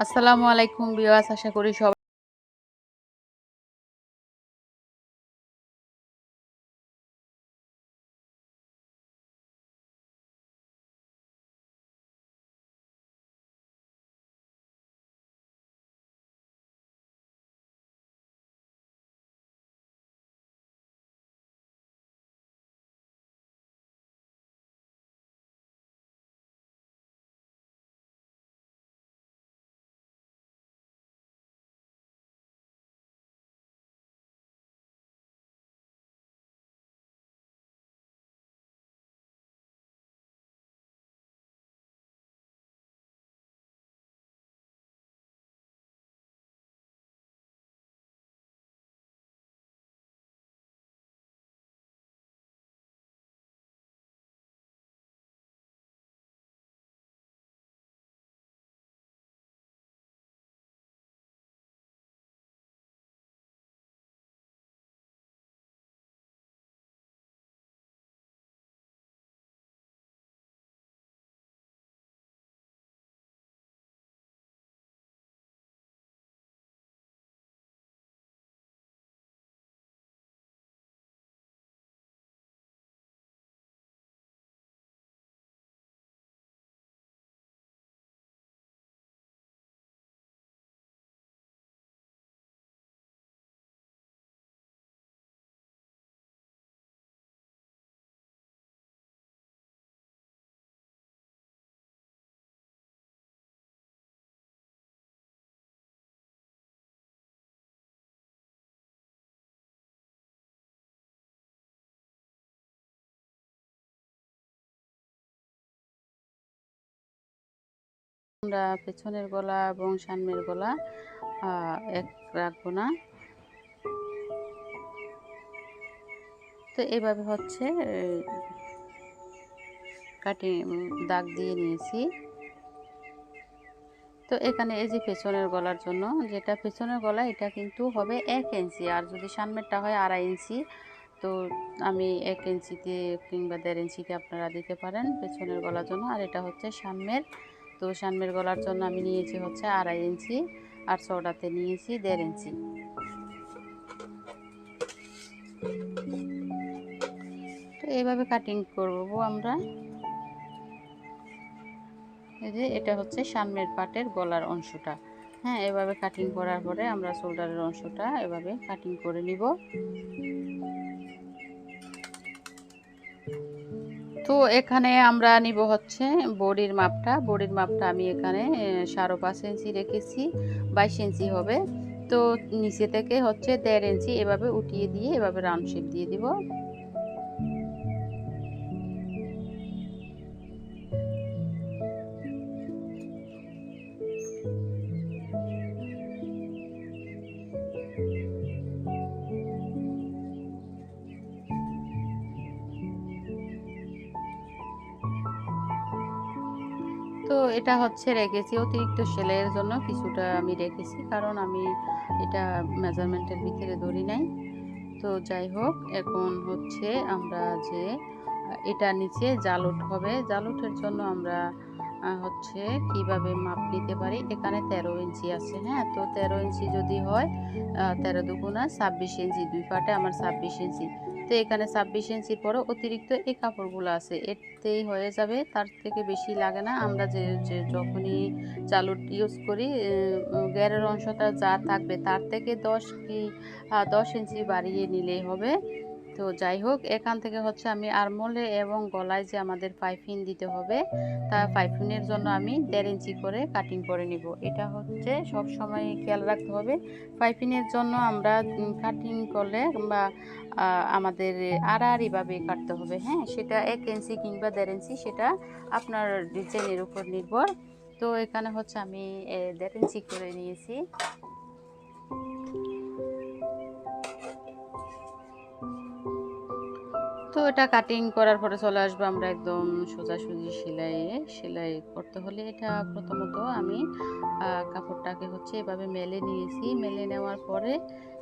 আসসালামু আলাইকুম বিওয়াস আশা করি সবাই আমরা পেছনের গলা এবং সামনের গলা এক রাখব না। তো এভাবে হচ্ছে কাটি দাগ দিয়ে নিয়েছি। তো এখানে এই যে পেছনের গলার জন্য, যেটা পেছনের গলা, এটা কিন্তু হবে এক ইঞ্চি। আর যদি সামনেরটা হয় আড়াই ইঞ্চি, তো আমি এক ইঞ্চিতে কিংবা দেড় ইঞ্চিতে আপনারা দিতে পারেন পেছনের গলার জন্য। আর এটা হচ্ছে সামনের তো সামনের গলার জন্য আমি নিয়েছি হচ্ছে আড়াই ইঞ্চি আর চওড়াতে নিয়েছি দেড় ইঞ্চি। তো এইভাবে কাটিং করব আমরা। এই যে এটা হচ্ছে সামনের পাটের গলার অংশটা। হ্যাঁ এভাবে কাটিং করার পরে আমরা শোল্ডারের অংশটা এভাবে কাটিং করে নিব। তো এখানে আমরা নিব হচ্ছে বডির মাপটা। বডির মাপটা আমি এখানে সাড়ে পাঁচ ইঞ্চি রেখেছি, বাইশ ইঞ্চি হবে। তো নিচে থেকে হচ্ছে দেড় ইঞ্চি এভাবে উঠিয়ে দিয়ে এভাবে রাউন্ড শেপ দিয়ে দিব। এটা হচ্ছে রেখেছি অতিরিক্ত সেলাইয়ের জন্য কিছুটা আমি রেখেছি, কারণ আমি এটা মেজারমেন্টের ভিতরে ধরি নাই। তো যাই হোক, এখন হচ্ছে আমরা যে এটা নিচে জালুট হবে। জালুটের জন্য আমরা হচ্ছে কীভাবে মাপ নিতে পারি? এখানে তেরো ইঞ্চি আছে হ্যাঁ? তো তেরো ইঞ্চি যদি হয় তেরো দুগুণা ছাব্বিশ ইঞ্চি, দুই পাটে আমার ছাব্বিশ ইঞ্চি। তো এখানে ছাব্বিশ ইঞ্চির পরও অতিরিক্ত এই কাপড়গুলো আছে। এতেই হয়ে যাবে, তার থেকে বেশি লাগে না। আমরা যে যে যখনই চালুর ইউজ করি গ্যারের অংশটা যা থাকবে তার থেকে দশ কি দশ ইঞ্চি বাড়িয়ে নিলেই হবে। তো যাই হোক, এখান থেকে হচ্ছে আমি আরমোলে এবং গলায় যে আমাদের পাইপিন দিতে হবে, তা পাইপিনের জন্য আমি দেড় ইঞ্চি করে কাটিং করে নিব। এটা হচ্ছে সব সময় খেয়াল রাখতে হবে। পাইপিনের জন্য আমরা কাটিং করলে বা আমাদের আড়াআড়িভাবে কাটতে হবে হ্যাঁ? সেটা এক ইঞ্চি কিংবা দেড় ইঞ্চি, সেটা আপনার ডিজাইনের উপর নির্ভর। তো এখানে হচ্ছে আমি দেড় ইঞ্চি করে নিয়েছি। তো এটা কাটিং করার পরে চলে আসব আমরা একদম সোজাসুজি সেলাই সেলাই করতে হলে এটা প্রথমত আমি কাপড়টাকে হচ্ছে এভাবে মেলে নিয়েছি। মেলে নেওয়ার পরে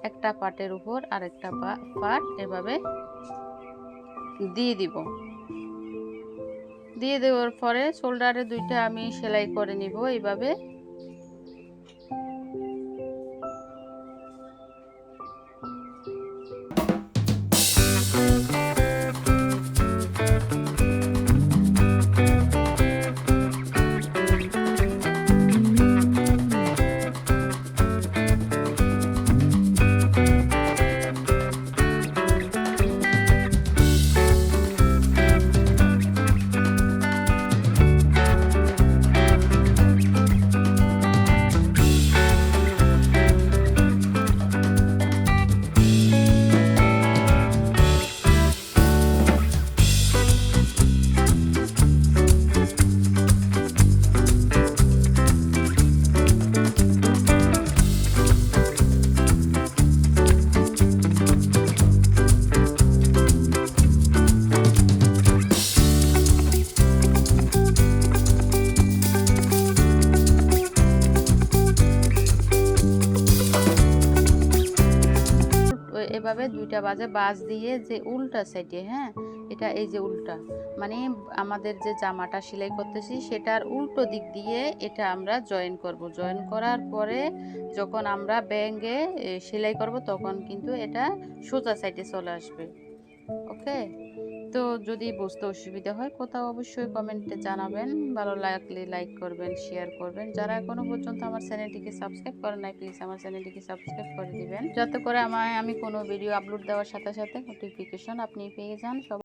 একটা পাটের উপর আর একটা পাট এভাবে দিয়ে দিব। দিয়ে দেওয়ার পরে শোল্ডারে দুইটা আমি সেলাই করে নিব এইভাবে। দুইটা বাজে বাজ দিয়ে যে উল্টা সাইডে হ্যাঁ? এটা এই যে উল্টা। মানে আমাদের যে জামাটা সেলাই করতেছি, সেটার উল্টো দিক দিয়ে এটা আমরা জয়েন করব। জয়েন করার পরে যখন আমরা ব্যাঙ্গে সেলাই করব, তখন কিন্তু এটা সোজা সাইডে চলে আসবে। ওকে? তো যদি বুঝতে অসুবিধা হয়, কোথাও অবশ্যই কমেন্টে জানাবেন। ভালো লাগলে লাইক করবেন শেয়ার করবেন। যারা এখনও পর্যন্ত আমার চ্যানেলটিকে সাবস্ক্রাইব করেন নাই প্লিজ আমার চ্যানেলটিকে সাবস্ক্রাইব করে দিবেন। যাতে করে আমায়, আমি কোনো ভিডিও আপলোড দেওয়ার সাথে সাথে নোটিফিকেশন আপনি পেয়ে যান। সব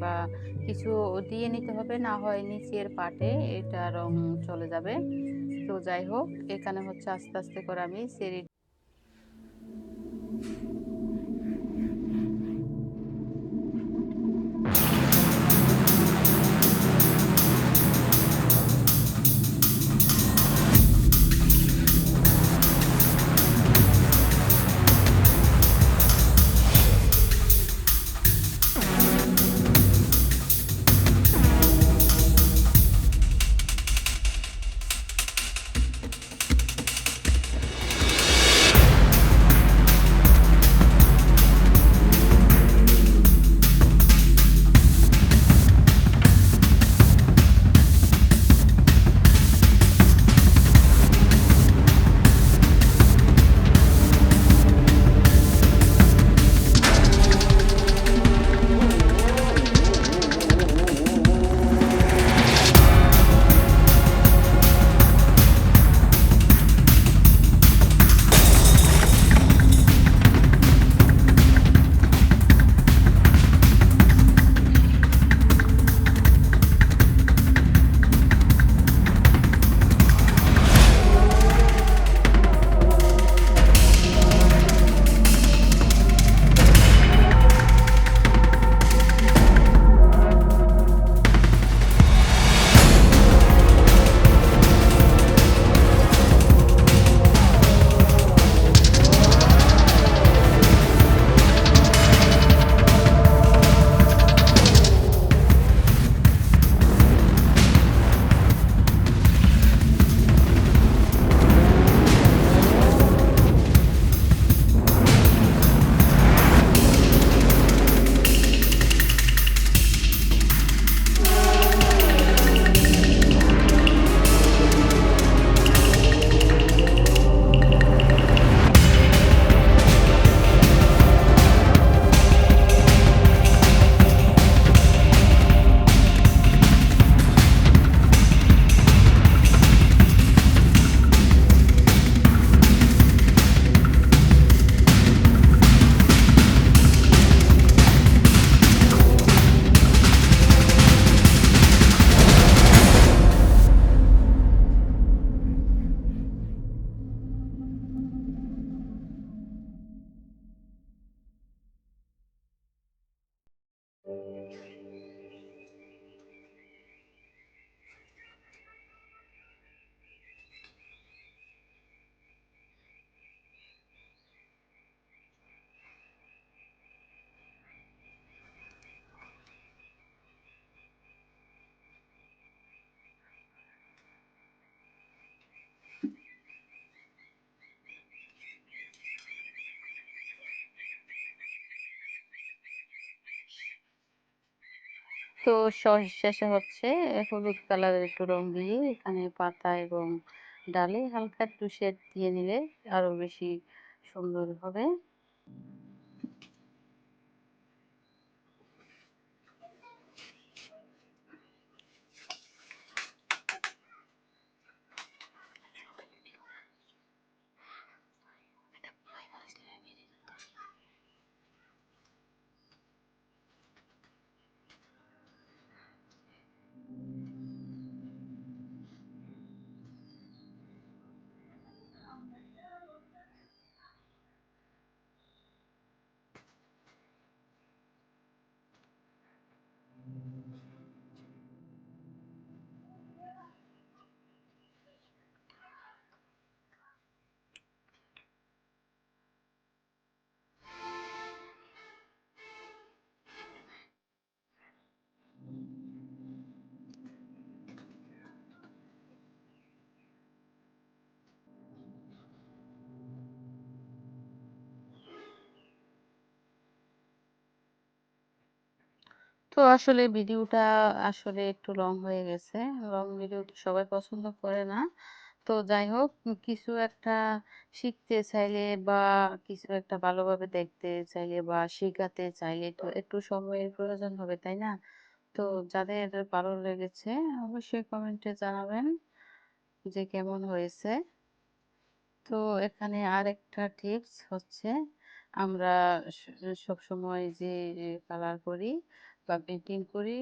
বা কিছু দিয়ে নিতে হবে, না হয় নিচের পাটে এটা রং চলে যাবে। তো যাই হোক, এখানে হচ্ছে আস্তে আস্তে করে আমি সেরি তো শেষে হচ্ছে হলুদ কালারের একটু রং দিয়ে এখানে পাতা এবং ডালে হালকা একটু শেড দিয়ে নিলে আরও বেশি সুন্দর হবে। তো আসলে ভিডিওটা আসলে একটু লং হয়ে গেছে। লং ভিডিও সবাই পছন্দ করে না। তো যাই হোক কিছু একটা শিখতে চাইলে বা কিছু একটা ভালোভাবে দেখতে চাইলে বা শেখাতে চাইলে তো একটু সময়ের প্রয়োজন হবে, তাই না? তো যাদের ভালো লেগেছে অবশ্যই কমেন্টে জানাবেন যে কেমন হয়েছে। তো এখানে আরেকটা টিপস হচ্ছে, আমরা সব সময় যে কালার করি বা পেন্টিং করি।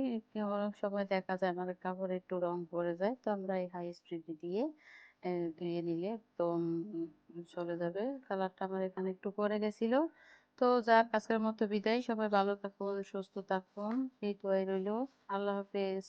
অনেক সময় দেখা যায় আমাদের কাপড়ে একটু রং পড়ে যায়, তো আমরা এই হাই স্ট্রিপ দিয়ে ধুয়ে নিলে তো চলে যাবে। কালারটা আমার এখানে একটু পড়ে গেছিল। তো যাক, আজকের মতো বিদায়। সবাই ভালো থাকুন, সুস্থ থাকুন। এই তো রইল। আল্লাহ হাফেজ।